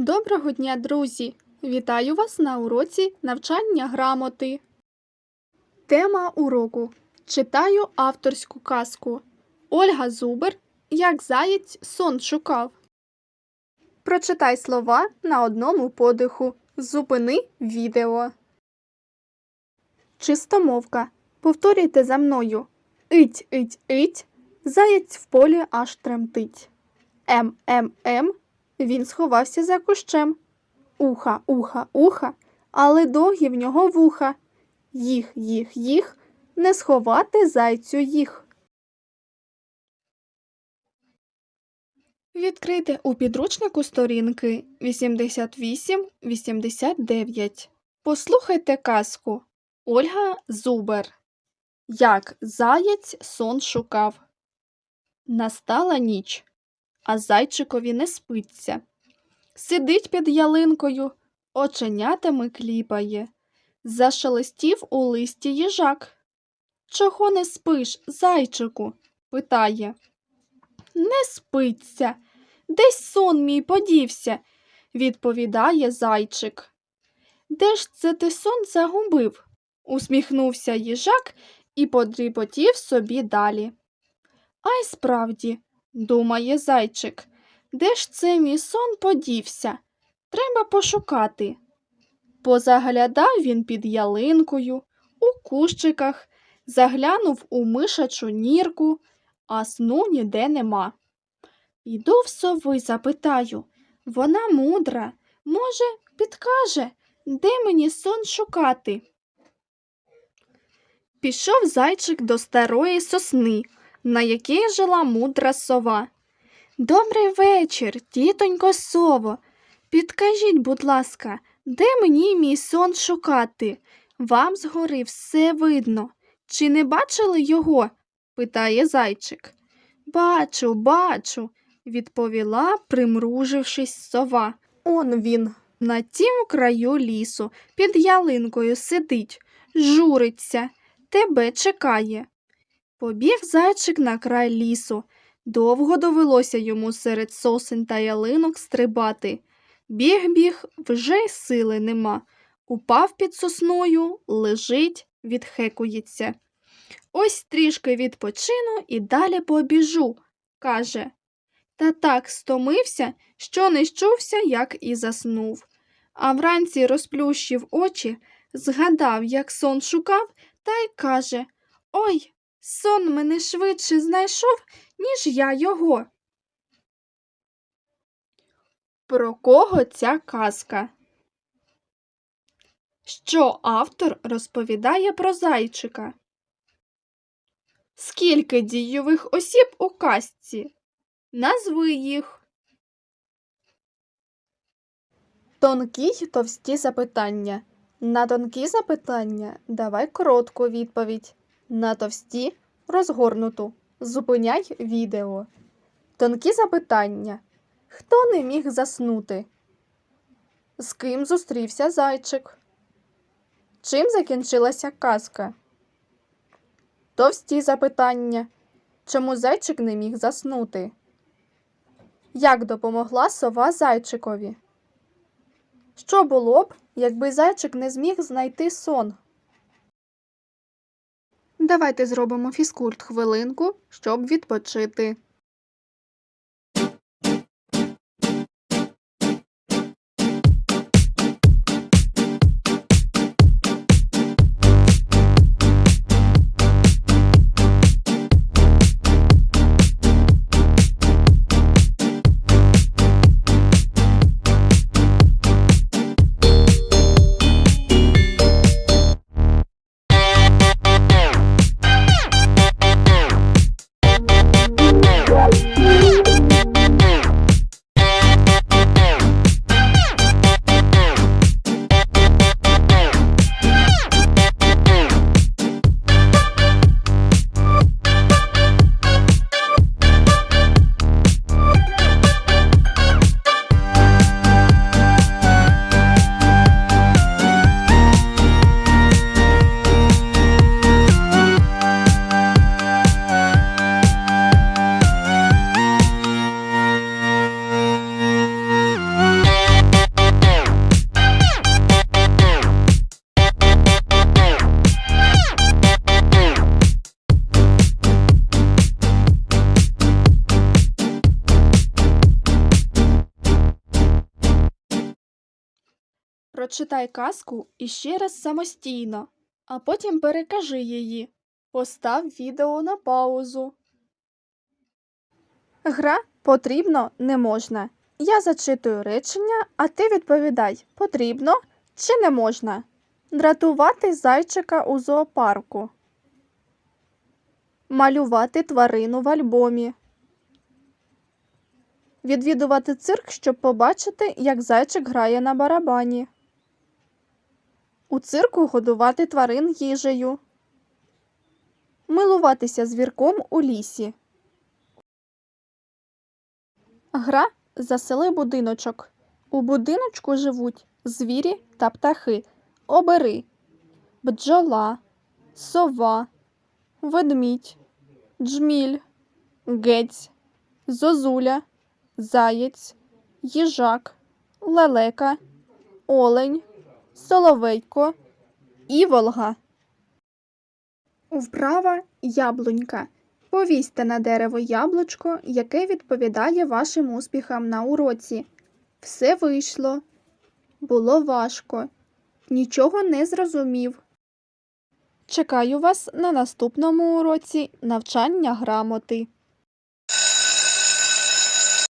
Доброго дня, друзі! Вітаю вас на уроці навчання грамоти. Тема уроку. Читаю авторську казку. Ольга Зубер. Як заєць сон шукав. Прочитай слова на одному подиху. Зупини відео. Чистомовка. Повторюйте за мною. Ить, ить, ить. Заєць в полі аж тремтить. Ем, ем, ем. Він сховався за кущем. Уха, уха, уха, але довгі в нього вуха. Їх, їх, їх, не сховати зайцю їх. Відкрийте у підручнику сторінки 88-89. Послухайте казку. Ольга Зубер. Як заєць сон шукав. Настала ніч а зайчикові не спиться. Сидить під ялинкою, оченятами кліпає. Зашелестів у листі їжак. Чого не спиш, зайчику? питає. Не спиться. Десь сон мій подівся, відповідає зайчик. Де ж це ти сон загубив? усміхнувся їжак і подріпотів собі далі. А й справді, думає зайчик. Де ж це мій сон подівся? Треба пошукати. Позаглядав він під ялинкою, у кущиках, заглянув у мишачу нірку, а сну ніде нема. Іду в сови, запитаю. Вона мудра, може, підкаже, де мені сон шукати. Пішов зайчик до старої сосни, на якій жила мудра сова. Добрий вечір, тітонько сово. Підкажіть, будь ласка, де мені мій сон шукати? Вам згори все видно. Чи не бачили його? питає зайчик. Бачу, бачу, відповіла, примружившись сова. Он він, на тім краю лісу, під ялинкою сидить, журиться, тебе чекає. Побіг зайчик на край лісу. Довго довелося йому серед сосен та ялинок стрибати. Біг біг, вже й сили нема. Упав під сосною, лежить, відхекується. Ось трішки відпочину і далі побіжу, каже. Та так стомився, що не щувся, як і заснув. А вранці розплющив очі, згадав, як сон шукав, та й каже Ой, сон мене швидше знайшов, ніж я його. Про кого ця казка? Що автор розповідає про зайчика? Скільки дійових осіб у казці? Назви їх. Тонкі й товсті запитання. На тонкі запитання давай коротку відповідь. На товсті розгорнуту. Зупиняй відео. Тонкі запитання. Хто не міг заснути? З ким зустрівся зайчик? Чим закінчилася казка? Товсті запитання. Чому зайчик не міг заснути? Як допомогла сова зайчикові? Що було б, якби зайчик не зміг знайти сон? Давайте зробимо фізкульт хвилинку, щоб відпочити. Прочитай казку іще раз самостійно, а потім перекажи її. Постав відео на паузу. Гра потрібно не можна. Я зачитую речення, а ти відповідай потрібно чи не можна. Дратувати зайчика у зоопарку. Малювати тварину в альбомі. Відвідувати цирк, щоб побачити, як зайчик грає на барабані. У цирку годувати тварин їжею. Милуватися звірком у лісі. Гра Засели будиночок. У будиночку живуть звірі та птахи. Обери. Бджола, сова, ведмідь, джміль, гець, зозуля, заєць, їжак, лелека, олень, соловейко, іволга. Вправа яблунька. Повісьте на дерево яблучко, яке відповідає вашим успіхам на уроці. Все вийшло. Було важко. Нічого не зрозумів. Чекаю вас на наступному уроці навчання грамоти.